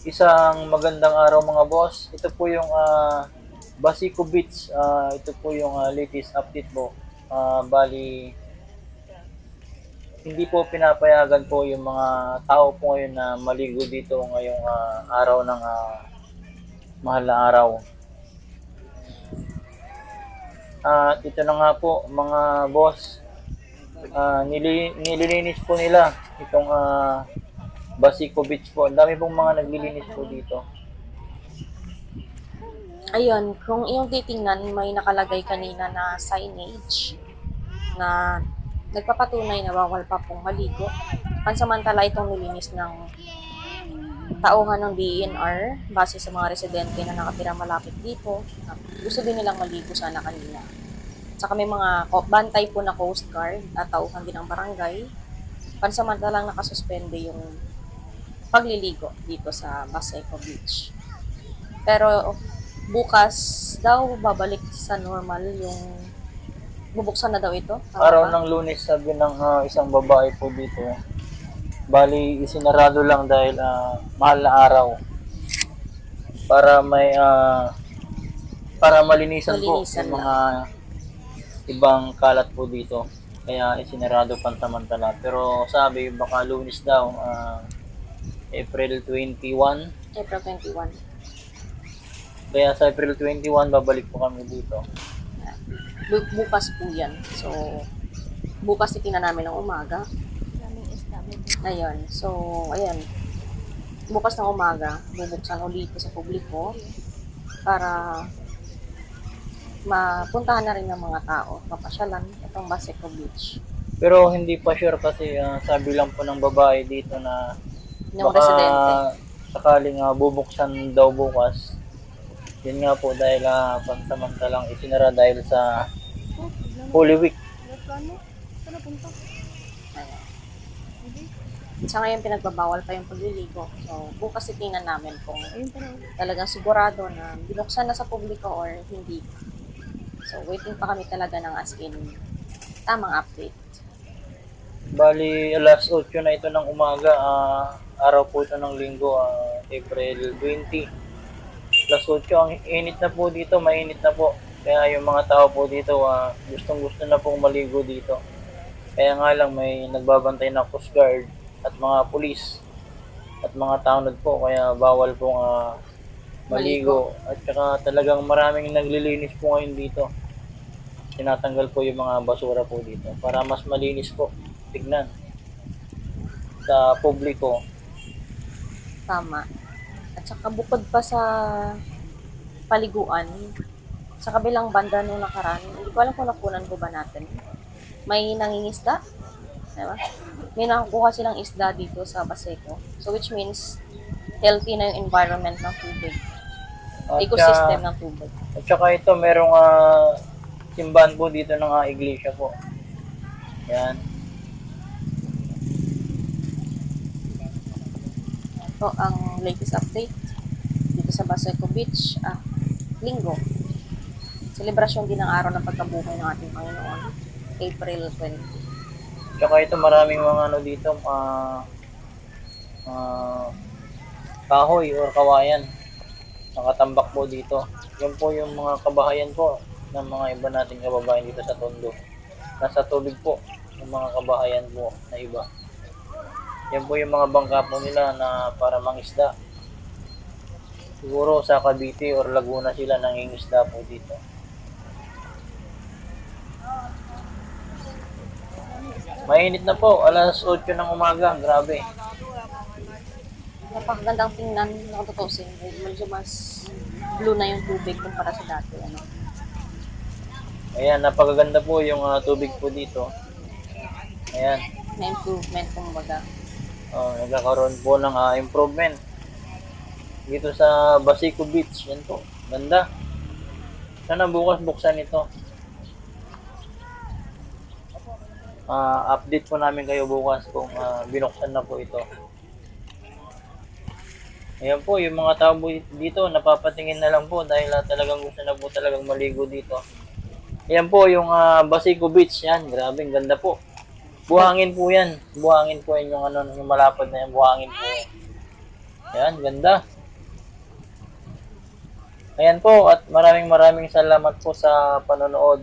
Isang magandang araw mga boss. Ito po yung ah, Basico Beach. Ah, ito po yung ah, latest update po. Ah, bali, hindi po pinapayagan po yung mga tao po ngayon na maligo dito ngayong ah, araw ng ah, mahal na araw. At ito na nga po mga boss, Ah, nili, nililinis po nila itong ah, Basico Beach po. Ang dami pong mga naglilinis po dito. Ayun, kung iyong titingnan, may nakalagay kanina na signage na nagpapatunay na bawal pa pong maligo. Pansamantala itong nilinis ng tauhan ng DENR base sa mga residente na nakatira malapit dito. Gusto din nilang maligo sana kanina. Saka may mga bantay po na Coast Guard at tauhan din ng barangay. Pansamantalang nakasuspende yung pagliligo dito sa Baseco Beach. Pero bukas daw babalik sa normal yung bubuksan na daw ito. Tama Araw ba? ng lunes sabi ng ah, isang babae po dito. Bali, isinarado lang dahil ah, mahal na araw. Para may ah, para malinisan, Malinisan po yung mga ibang kalat po dito. Kaya isinarado pansamantala. Pero sabi baka lunes daw ah, April 21. April 21. Kaya sa April 21 babalik po kami dito. Bu- bukas po yan. So, bukas titingnan namin ng umaga. Ayun. So, ayan. Bukas ng umaga, bubuksan ulit sa publiko para mapuntahan na rin ng mga tao, mapasyalan itong Baseco Beach. Pero hindi pa sure kasi ah, sabi lang po ng babae dito na Ng residente. sakaling ah, bubuksan daw bukas. Yun nga po dahil uh, pansamantalang isinara dahil sa Holy Week. Sa ngayon, pinagbabawal pa yung pagliligo. So, bukas titingnan namin kung talagang sigurado na binuksan na sa publiko or hindi. So, waiting pa kami talaga ng as in tamang update. Bali, alas 8 na ito ng umaga. ah, araw po ito ng linggo, ah, April 20. Alas 8, ang init na po dito, mainit na po. Kaya yung mga tao po dito, ah, gustong gusto na pong maligo dito. Kaya nga lang may nagbabantay na Coast Guard at mga pulis at mga tanod po. Kaya bawal pong ah, maligo. At saka talagang maraming naglilinis po ngayon dito. Tinatanggal po yung mga basura po dito para mas malinis po tignan sa publiko. Tama. At saka bukod pa sa paliguan, sa kabilang banda nung nakaraan, hindi ko alam kung nakunan ko ba natin. May nangingisda. Diba? May nakukuha silang isda dito sa Baseco. So which means healthy na yung environment ng tubig. At, ecosystem ng tubig. at saka ito, merong ah, simbahan po dito ng ah, iglesia po. Yan. Ito ang latest update dito sa Baseco Beach. Ah, linggo. Selebrasyon din ng araw ng pagkabuhay ng ating Panginoon. April 20. Tsaka ito, maraming mga ano dito, ah ah, kahoy or kawayan. Nakatambak po dito. Yan po yung mga kabahayan po ng mga iba nating kababayan dito sa Tondo. Nasa tubig po yung mga kabahayan po na iba. Yan po yung mga bangka po nila na para mangisda. Siguro sa Cavite or Laguna sila nangingisda po dito. Mainit na po, alas 8 ng umaga, grabe. Napakagandang tingnan ng tutusin. Medyo mas blue na yung tubig kumpara sa dati. Ano? Ayan, napakaganda po yung ah, tubig po dito. Ayan, May improvement kumbaga. Oh, nagkakaroon po ng ah, improvement. Dito sa Basico Beach, yan po, ganda. Sana bukas buksan ito. Ah, update po namin kayo bukas kung ah, binuksan na po ito. Ayan po, yung mga tao dito, napapatingin na lang po dahil ah, talagang gusto na po talagang maligo dito. Ayan po, yung ah, Basico Beach, yan, grabe, ganda po. Buhangin po yan. Buhangin po yan yung ano, yung malapad na yan. Buhangin po. Yan, ganda. Ayan po at maraming maraming salamat po sa panonood.